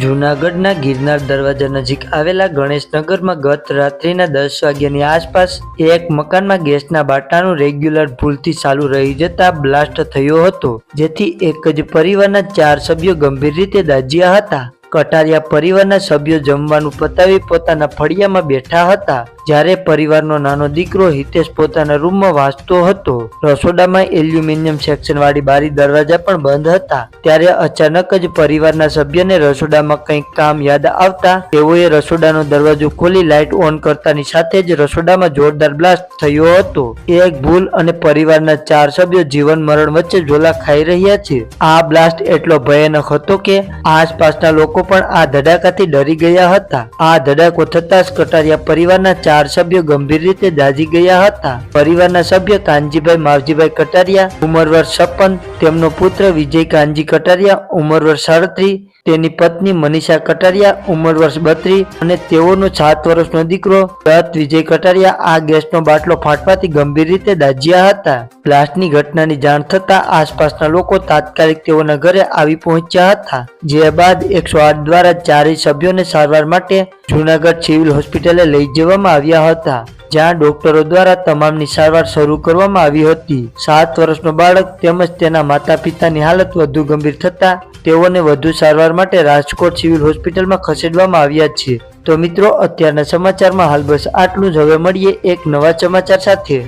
જૂનાગઢના ગિરનાર દરવાજા નજીક આવેલા ગણેશનગરમાં ગત રાત્રિના દસ વાગ્યાની આસપાસ એક મકાનમાં ગેસના બાટાનું રેગ્યુલર ભૂલથી ચાલુ રહી જતા બ્લાસ્ટ થયો હતો, જેથી એક જ પરિવારના ચાર સભ્યો ગંભીર રીતે દાજ્યા હતા. કટારિયા પરિવારના સભ્યો જમવાનું પતાવી પોતાના ફળિયામાં બેઠા હતા. જ્યારે પરિવારનો નાનો દીકરો હિતેશ પોતાના રૂમમાં વાંચતો હતો. રસોડામાં એલ્યુમિનિયમ સેક્શન વાળી બારી દરવાજા પણ બંધ હતા. ત્યારે અચાનક જ પરિવારના સભ્યને રસોડામાં કંઈક કામ યાદ આવતા તેઓએ રસોડાનો દરવાજો ખોલી લાઇટ ઓન કરતાની સાથે જ રસોડામાં જોરદાર બ્લાસ્ટ થયો હતો. એક ભૂલ અને પરિવારના ચાર સભ્યો જીવન મરણ વચ્ચે ઝોલા ખાઈ રહ્યા છે. આ બ્લાસ્ટ એટલો ભયાનક હતો કે આસપાસના લોકો પણ આ ધડાકાથી ડરી ગયા હતા. આ ધડાકો થતા જ કટારિયા પરિવારના ચાર સભ્યો ગંભીર રીતે દાઝી ગયા હતા. પરિવારના સભ્ય કાનજીભાઈ, માવજીભાઈ કટારિયા, ઉંમર વર્ષ તેમનો પુત્ર વિજય કાનજી કટારિયા, ઉંમર વર્ષ સાડત્રીસ, તેની પત્ની મનીષા કટારિયા, ઉંમર વર્ષ બત્રીસ અને તેઓનો સાત વર્ષનો દીકરો દત્ત વિજય કટારિયા આ ગેસનો બાટલો ફાટવાથી ગંભીર રીતે દાજ્યા હતા. બ્લાસ્ટની ઘટનાની જાણ થતાં આસપાસના લોકો તાત્કાલિક તેઓના ઘરે આવી પહોંચ્યા હતા, જે બાદ એકસો આઠ દ્વારા ચારેય સભ્યોને સારવાર માટે જૂનાગઢ સિવિલ હોસ્પિટલે લઈ જવામાં આવ્યા હતા. જ્યાં ડોક્ટરો દ્વારા તમામની સારવાર શરૂ કરવામાં આવી હતી. સાત વર્ષનો બાળક તેમજ તેના માતા પિતાની હાલત વધુ ગંભીર થતા તેઓને વધુ સારવાર માટે રાજકોટ સિવિલ હોસ્પિટલમાં ખસેડવામાં આવ્યા છે. તો મિત્રો, અત્યારના સમાચારમાં હાલ બસ આટલું જ. હવે મળીએ એક નવા સમાચાર સાથે.